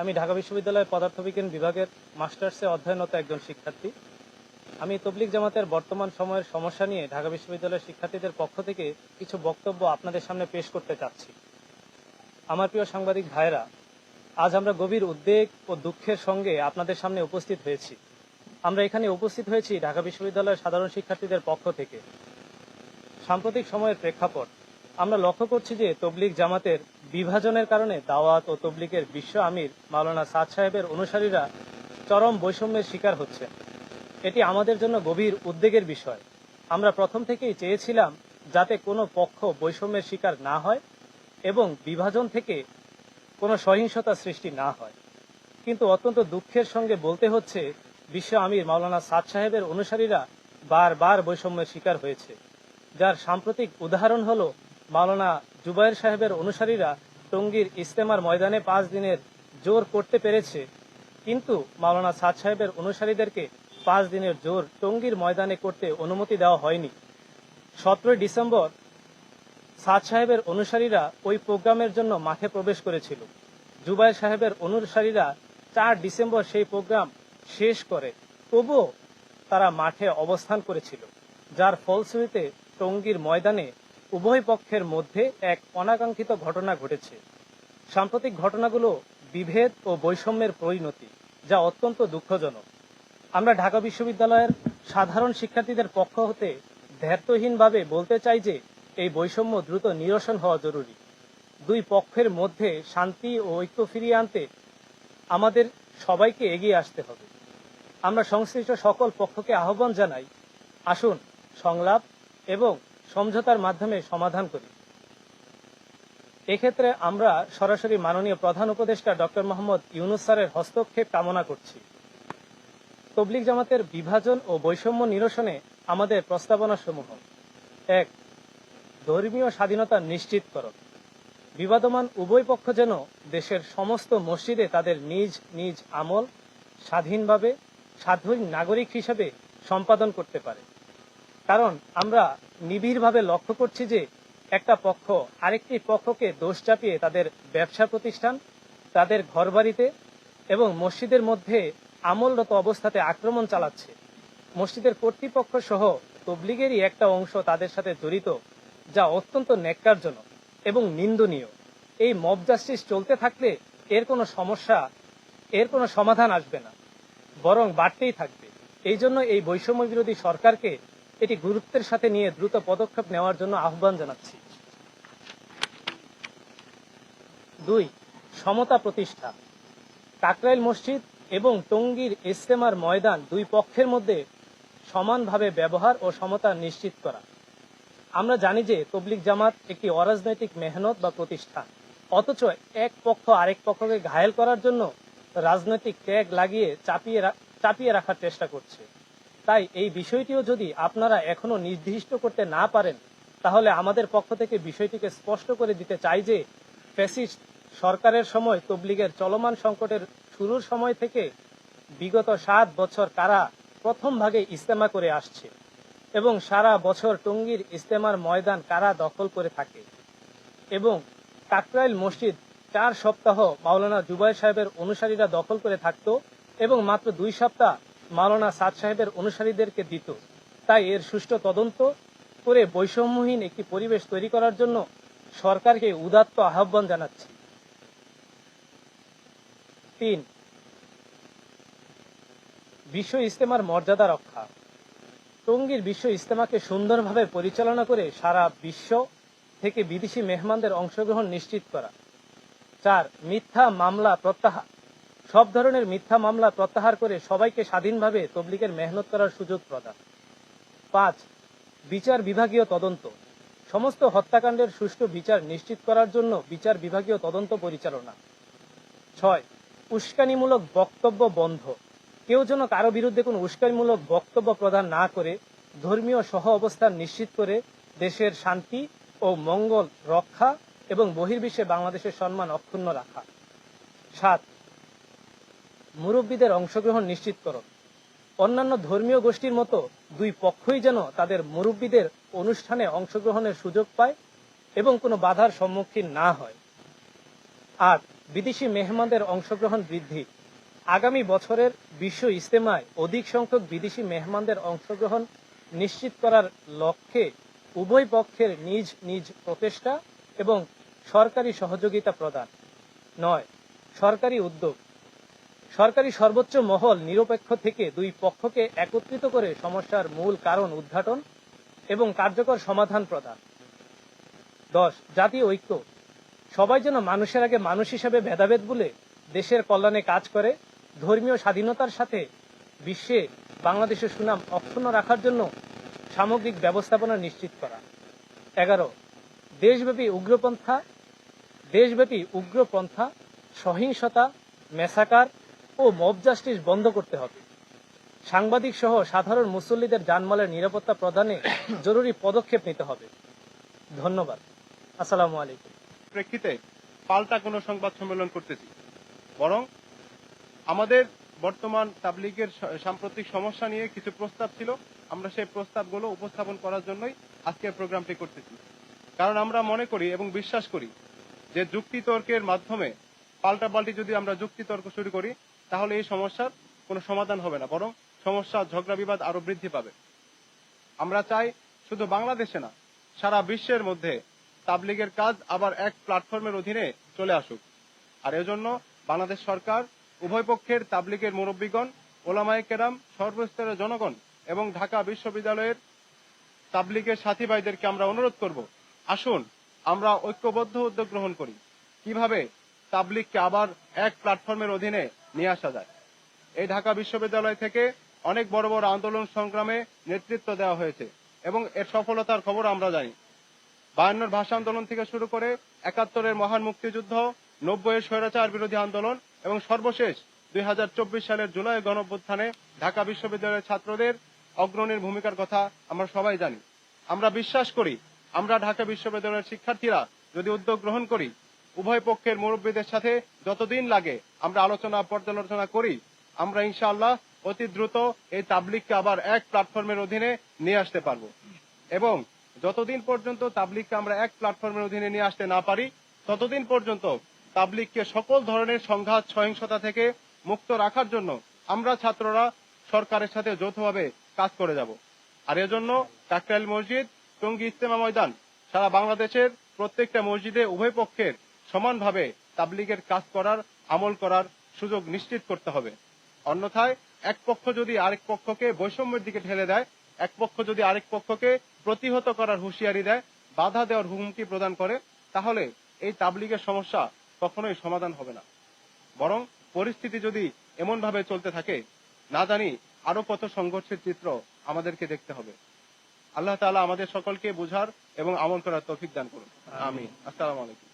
আমি ঢাকা বিশ্ববিদ্যালয়ের পদার্থবিজ্ঞান বিভাগের মাস্টার্সে অধ্যয়নরত একজন শিক্ষার্থী। আমি তবলিক জামাতের বর্তমান সময়ের সমস্যা নিয়ে ঢাকা বিশ্ববিদ্যালয়ের শিক্ষার্থীদের পক্ষ থেকে কিছু বক্তব্য আপনাদের সামনে পেশ করতে চাচ্ছি। আমার প্রিয় সাংবাদিক ভাইরা আজ আমরা গভীর উদ্বেগ ও দুঃখের সঙ্গে আপনাদের সামনে উপস্থিত হয়েছি। আমরা এখানে উপস্থিত হয়েছি ঢাকা বিশ্ববিদ্যালয়ের সাধারণ শিক্ষার্থীদের পক্ষ থেকে। সাম্প্রতিক সময়ের প্রেক্ষাপট আমরা লক্ষ্য করছি যে তবলিগ জামাতের বিভাজনের কারণে দাওয়াত ও তবলিগের বিশ্ব আমির মাওলানা সাদ সাহেবের অনুসারীরা চরম বৈষম্যের শিকার হচ্ছে। এটি আমাদের জন্য গভীর উদ্বেগের বিষয়। আমরা প্রথম থেকেই চেয়েছিলাম যাতে কোনো পক্ষ বৈষম্যের শিকার না হয় এবং বিভাজন থেকে কোনো সহিংসতা সৃষ্টি না হয়। কিন্তু অত্যন্ত দুঃখের সঙ্গে বলতে হচ্ছে, বিশ্ব আমির মাওলানা সাদ সাহেবের অনুসারীরা বারবার বৈষম্যের শিকার হয়েছে। যার সাম্প্রতিক উদাহরণ হলো মাওলানা জুবাইর সাহেবের অনুসারীরা টঙ্গীর ইস্তেমার ময়দানে পাঁচ দিনের জোর করতে পেরেছে। কিন্তু মাওলানা সাদ সাহেবের অনুসারীদেরকে পাঁচ দিনের জোর টঙ্গীর ময়দানে করতে অনুমতি দেওয়া হয়নি। সতেরোই ডিসেম্বর সাদ সাহেবের অনুসারীরা ওই প্রোগ্রামের জন্য মাঠে প্রবেশ করেছিল। জুবাইর সাহেবের অনুসারীরা চার ডিসেম্বর সেই প্রোগ্রাম শেষ করে, তবুও তারা মাঠে অবস্থান করেছিল, যার ফলশ্রুতিতে টঙ্গীর ময়দানে উভয় পক্ষের মধ্যে এক অনাকাঙ্ক্ষিত ঘটনা ঘটেছে। সাম্প্রতিক ঘটনাগুলো বিভেদ ও বৈষম্যের পরিণতি, যা অত্যন্ত দুঃখজনক। আমরা ঢাকা বিশ্ববিদ্যালয়ের সাধারণ শিক্ষার্থীদের পক্ষ হতে ধ্যার্তহীনভাবে বলতে চাই যে, এই বৈষম্য দ্রুত নিরসন হওয়া জরুরি। দুই পক্ষের মধ্যে শান্তি ও ঐক্য ফিরিয়ে আনতে আমাদের সবাইকে এগিয়ে আসতে হবে। আমরা সংশ্লিষ্ট সকল পক্ষকে আহ্বান জানাই, আসুন সংলাপ এবং সমঝোতার মাধ্যমে সমাধান করি। এক্ষেত্রে আমরা সরাসরি মাননীয় প্রধান উপদেষ্টা ডক্টর মোহাম্মদ ইউনুস স্যারের হস্তক্ষেপ কামনা করছি। তবলিগ জামাতের বিভাজন ও বৈষম্য নিরসনে আমাদের প্রস্তাবনা সমূহ এক, ধর্মীয় স্বাধীনতা নিশ্চিতকরণ বিবাদমান উভয় পক্ষ যেন দেশের সমস্ত মসজিদে তাদের নিজ নিজ আমল স্বাধীনভাবে স্বাধীন নাগরিক হিসেবে সম্পাদন করতে পারে। কারণ আমরা নিবিড়ভাবে লক্ষ্য করছি যে একটা পক্ষ আরেকটি পক্ষকে দোষ চাপিয়ে তাদের ব্যবসা প্রতিষ্ঠান, তাদের ঘরবাড়িতে এবং মসজিদের মধ্যে আমলরত অবস্থাতে আক্রমণ চালাচ্ছে। মসজিদের কর্তৃপক্ষ সহ তবলিগেরই একটা অংশ তাদের সাথে জড়িত, যা অত্যন্ত ন্যাক্কারজনক এবং নিন্দনীয়। এই মব জাস্টিস চলতে থাকলে এর কোনো সমস্যা, এর কোনো সমাধান আসবে না, বরং বাড়তেই থাকবে। এই জন্য এই বৈষম্য বিরোধী সরকারকে এটি গুরুত্বের সাথে নিয়ে দ্রুত পদক্ষেপ নেওয়ার জন্য আহ্বান জানাচ্ছি। দুই, সমতা প্রতিষ্ঠা। কাকরাইল মসজিদ এবং টঙ্গীর ইস্তেমার ময়দান দুই পক্ষের মধ্যে সমানভাবে ব্যবহার ও সমতা নিশ্চিত করা। আমরা জানি যে তবলিক জামাত একটি অরাজনৈতিক মেহনত বা প্রতিষ্ঠান। অথচ এক পক্ষ আরেক পক্ষকে ঘায়েল করার জন্য রাজনৈতিক ট্যাগ লাগিয়ে চাপিয়ে চাপিয়ে রাখার চেষ্টা করছে। তাই এই বিষয়টিও যদি আপনারা এখনও নির্দিষ্ট করতে না পারেন, তাহলে আমাদের পক্ষ থেকে বিষয়টিকে স্পষ্ট করে দিতে চাই যে ফ্যাসিস্ট সরকারের সময় তবলিগের চলমান সংকটের শুরুর সময় থেকে বিগত সাত বছর কারা প্রথম ভাগে ইস্তেমা করে আসছে এবং সারা বছর টঙ্গীর ইস্তেমার ময়দান কারা দখল করে থাকে এবং কাকরাইল মসজিদ চার সপ্তাহ মাওলানা জুবাই সাহেবের অনুসারীরা দখল করে থাকত এবং মাত্র দুই সপ্তাহ মাওলানা সাদ সাহেবের অনুসারীদেরকে দিত। তাই এর সুষ্ঠু তদন্ত করে বৈষম্যহীন একটি পরিবেশ তৈরি করার জন্য সরকারকে উদাত্ত আহ্বান জানাচ্ছি। তিন, বিশ্ব ইস্তেমার মর্যাদা রক্ষা। টঙ্গীর বিশ্ব ইস্তেমাকে সুন্দরভাবে পরিচালনা করে সারা বিশ্ব থেকে বিদেশি মেহমানদের অংশগ্রহণ নিশ্চিত করা। চার, মিথ্যা মামলা প্রত্যাহার সব ধরনের মিথ্যা মামলা প্রত্যাহার করে সবাইকে স্বাধীনভাবে তবলিকের মেহনত করার সুযোগ প্রদান। পাঁচ, বিচার বিভাগীয় তদন্ত। সমস্ত হত্যাকাণ্ডের সুষ্ঠু বিচার নিশ্চিত করার জন্য বিচার বিভাগীয় তদন্ত পরিচালনা। ছয়, উস্কানিমূলক বক্তব্য বন্ধ। কেউ যেন কারও বিরুদ্ধে কোনো উস্কানিমূলক বক্তব্য প্রদান না করে, ধর্মীয় সহ অবস্থান নিশ্চিত করে দেশের শান্তি ও মঙ্গল রক্ষা এবং বহির্বিশ্বে বাংলাদেশের সম্মান অক্ষুণ্ণ রাখা। সাত মুরব্বীদের অংশগ্রহণ নিশ্চিতকরণ অন্যান্য ধর্মীয় গোষ্ঠীর মতো দুই পক্ষই যেন তাদের মুরব্বীদের অনুষ্ঠানে অংশগ্রহণের সুযোগ পায় এবং কোনো বাধার সম্মুখীন না হয়। আট বিদেশি মেহমানদের অংশগ্রহণ বৃদ্ধি। আগামী বছরের বিশ্ব ইজতেমায় অধিক সংখ্যক বিদেশি মেহমানদের অংশগ্রহণ নিশ্চিত করার লক্ষ্যে উভয় পক্ষের নিজ নিজ প্রচেষ্টা এবং সরকারি সহযোগিতা প্রদান। নয়, সরকারি উদ্যোগ। সরকারি সর্বোচ্চ মহল নিরপেক্ষ থেকে দুই পক্ষকে একত্রিত করে সমস্যার মূল কারণ উদ্ঘাটন এবং কার্যকর সমাধান প্রদান। দশ, জাতীয় ঐক্য। সবাই যেন মানুষের আগে মানুষ হিসাবে ভেদাভেদ বলে দেশের কল্যাণে কাজ করে, ধর্মীয় স্বাধীনতার সাথে বিশ্বে বাংলাদেশের সুনাম অক্ষুণ্ণ রাখার জন্য সামগ্রিক ব্যবস্থাপনা নিশ্চিত করা। এগারো, দেশব্যাপী উগ্রপন্থা। দেশব্যাপী উগ্রপন্থা, সহিংসতা, মেসাকার ও মব জাস্টিস বন্ধ করতে হবে। সাংবাদিক সহ সাধারণ মুসল্লিদের জানমালের নিরাপত্তা প্রদানে জরুরি পদক্ষেপ নিতে হবে। ধন্যবাদ। আসসালামু আলাইকুম। প্রেক্ষিতে পাল্টা কোনো সংবাদ সম্মেলন করতেছি। বরং আমাদের বর্তমান তাবলিগের সাম্প্রতিক সমস্যা নিয়ে কিছু প্রস্তাব ছিল। আমরা সেই প্রস্তাবগুলো উপস্থাপন করার জন্যই আজকের প্রোগ্রামটি করতেছি। কারণ আমরা মনে করি এবং বিশ্বাস করি যে যুক্তি তর্কের মাধ্যমে পাল্টাপাল্টি যদি আমরা যুক্তি তর্ক শুরু করি, তাহলে এই সমস্যার কোনো সমাধান হবে না, বরং সমস্যা, ঝগড়া, বিবাদ আরও বৃদ্ধি পাবে। আমরা চাই শুধু বাংলাদেশে না, সারা বিশ্বের মধ্যে তাবলিগের কাজ আবার এক প্ল্যাটফর্মের অধীনে চলে আসুক। আর এজন্য বাংলাদেশ সরকার, উভয় পক্ষের তাবলিগের মুরব্বীগণ, ওলামায়ে কেরাম, সর্বস্তরের জনগণ এবং ঢাকা বিশ্ববিদ্যালয়ের তাবলিগের সাথী ভাইদেরকে আমরা অনুরোধ করব, আসুন আমরা ঐক্যবদ্ধ উদ্যোগ গ্রহণ করি। কীভাবে? তাবলিগকে আবার এক প্ল্যাটফর্মের অধীনে নিয়ে আসা যায়। এই ঢাকা বিশ্ববিদ্যালয় থেকে অনেক বড় বড় আন্দোলন সংগ্রামে নেতৃত্ব দেওয়া হয়েছে এবং এর সফলতার খবর আমরা জানি। বায়ান্নর ভাষা আন্দোলন থেকে শুরু করে একাত্তরের মহান মুক্তিযুদ্ধ, নব্বইয়ের স্বৈরাচার বিরোধী আন্দোলন এবং সর্বশেষ দুই হাজার চব্বিশ সালের জুলাই গণঅভ্যুত্থানে ঢাকা বিশ্ববিদ্যালয়ের ছাত্রদের অগ্রণীর ভূমিকার কথা আমরা সবাই জানি। আমরা বিশ্বাস করি, আমরা ঢাকা বিশ্ববিদ্যালয়ের শিক্ষার্থীরা যদি উদ্যোগ গ্রহণ করি উভয় পক্ষের মুরব্বীদের সাথে যতদিন লাগে আমরা আলোচনা, পর্যালোচনা করি। আমরা ইনশাআল্লাহ অতি দ্রুত এই তাবলিগকে আবার এক প্ল্যাটফর্মের অধীনে নিয়ে আসতে পারব। এবং যতদিন পর্যন্ত তাবলিগকে আমরা এক প্ল্যাটফর্মের অধীনে নিয়ে আসতে না পারি, ততদিন পর্যন্ত তাবলিগকে সকল ধরনের সংঘাত, সহিংসতা থেকে মুক্ত রাখার জন্য আমরা ছাত্ররা সরকারের সাথে যৌথভাবে কাজ করে যাব। আর এজন্য কাকরাইল মসজিদ, টঙ্গী ইস্তেমা ময়দান সারা বাংলাদেশের প্রত্যেকটা মসজিদে উভয় পক্ষের সমানভাবে তাবলিগের কাজ করার, আমল করার সুযোগ নিশ্চিত করতে হবে। অন্যথায়, এক পক্ষ যদি আরেক পক্ষকে বৈষম্যের দিকে ঠেলে দেয়, এক পক্ষ যদি আরেক পক্ষকে প্রতিহত করার হুঁশিয়ারি দেয়, বাধা দেওয়ার হুমকি প্রদান করে, তাহলে এই তাবলিগের সমস্যা কখনোই সমাধান হবে না। বরং পরিস্থিতি যদি এমনভাবে চলতে থাকে, না জানি আরও কত সংঘর্ষের চিত্র আমাদেরকে দেখতে হবে। আল্লাহ তাআলা আমাদের সকলকে বুঝার এবং আমল করার তৌফিক দান করুন। আমি আসসালাম আলাইকুম।